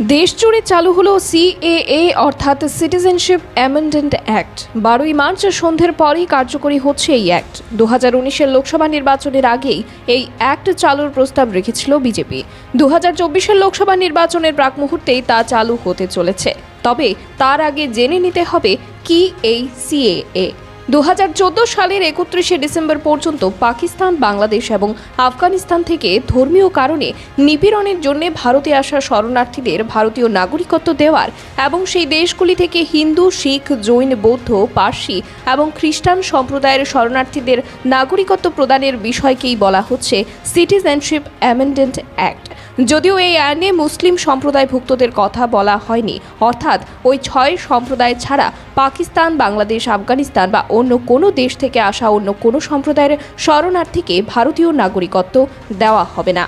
দেশ জুড়ে চালু হলো সিএএ অর্থাৎ সিটিজেনশিপ অ্যামেন্ডেন্ট অ্যাক্ট বারোই মার্চ সন্ধ্যের পরেই কার্যকরী হচ্ছে এই অ্যাক্ট দু হাজার উনিশের লোকসভা নির্বাচনের আগেই এই অ্যাক্ট চালুর প্রস্তাব রেখেছিল বিজেপি দু হাজার চব্বিশের লোকসভা নির্বাচনের প্রাক মুহূর্তেই তা চালু হতে চলেছে। তবে তার আগে জেনে নিতে হবে কি এই সিএএ দু হাজার চোদ্দ সালের একত্রিশে ডিসেম্বর পর্যন্ত পাকিস্তান, বাংলাদেশ এবং আফগানিস্তান থেকে ধর্মীয় কারণে নিপীড়নের জন্য ভারতে আসা শরণার্থীদের ভারতীয় নাগরিকত্ব দেওয়ার এবং সেই দেশগুলি থেকে হিন্দু, শিখ, জৈন, বৌদ্ধ, পার্সি এবং খ্রিস্টান সম্প্রদায়ের শরণার্থীদের নাগরিকত্ব প্রদানের বিষয়কেই বলা হচ্ছে সিটিজেনশিপ অ্যামেন্ডেন্ট অ্যাক্ট। যদিও এই আইনে মুসলিম সম্প্রদায়ভুক্তদের কথা বলা হয়নি, অর্থাৎ ওই ছয় সম্প্রদায় ছাড়া পাকিস্তান, বাংলাদেশ, আফগানিস্তান বা অন্য কোনো দেশ থেকে আসা অন্য কোনো সম্প্রদায়ের শরণার্থীকে ভারতীয় নাগরিকত্ব দেওয়া হবে না।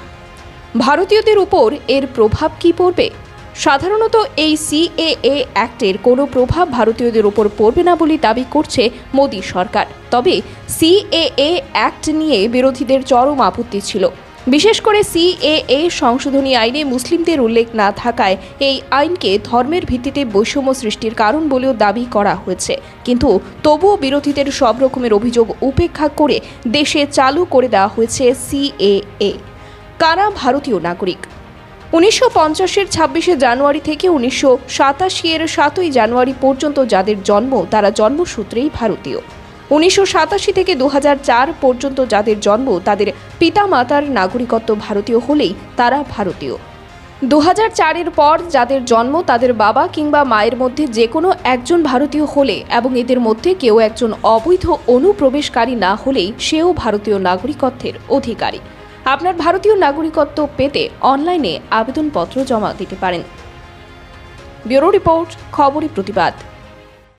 ভারতীয়দের উপর এর প্রভাব কি পড়বে? সাধারণত এই সিএএ অ্যাক্টের কোনো প্রভাব ভারতীয়দের উপর পড়বে না বলে দাবি করছে মোদী সরকার। তবে সিএএ অ্যাক্ট নিয়ে বিরোধীদের চরম আপত্তি ছিল। বিশেষ করে সিএএ সংশোধনী আইনে মুসলিমদের উল্লেখ না থাকায় এই আইনকে ধর্মের ভিত্তিতে বৈষম্য সৃষ্টির কারণ বলেও দাবি করা হয়েছে। কিন্তু তবুও বিরোধীদের সব রকমের অভিযোগ উপেক্ষা করে দেশে চালু করে দেওয়া হয়েছে সিএএ কারা ভারতীয় নাগরিক? উনিশশো পঞ্চাশের ছাব্বিশে জানুয়ারি থেকে উনিশশো সাতাশি এর সাতই জানুয়ারি পর্যন্ত যাদের জন্ম, তারা জন্মসূত্রেই ভারতীয়। উনিশশো সাতাশি থেকে দু পর্যন্ত যাদের জন্ম, তাদের পিতামাতার নাগরিকত্ব ভারতীয় হলেই তারা ভারতীয়। দু চারের পর যাদের জন্ম, তাদের বাবা কিংবা মায়ের মধ্যে যে কোনো একজন ভারতীয় হলে এবং এদের মধ্যে কেউ একজন অবৈধ অনুপ্রবেশকারী না হলেই সেও ভারতীয় নাগরিকত্বের অধিকারী। আপনার ভারতীয় নাগরিকত্ব পেতে অনলাইনে আবেদনপত্র জমা দিতে পারেন। ব্যুরো রিপোর্ট, খবরই প্রতিবাদ।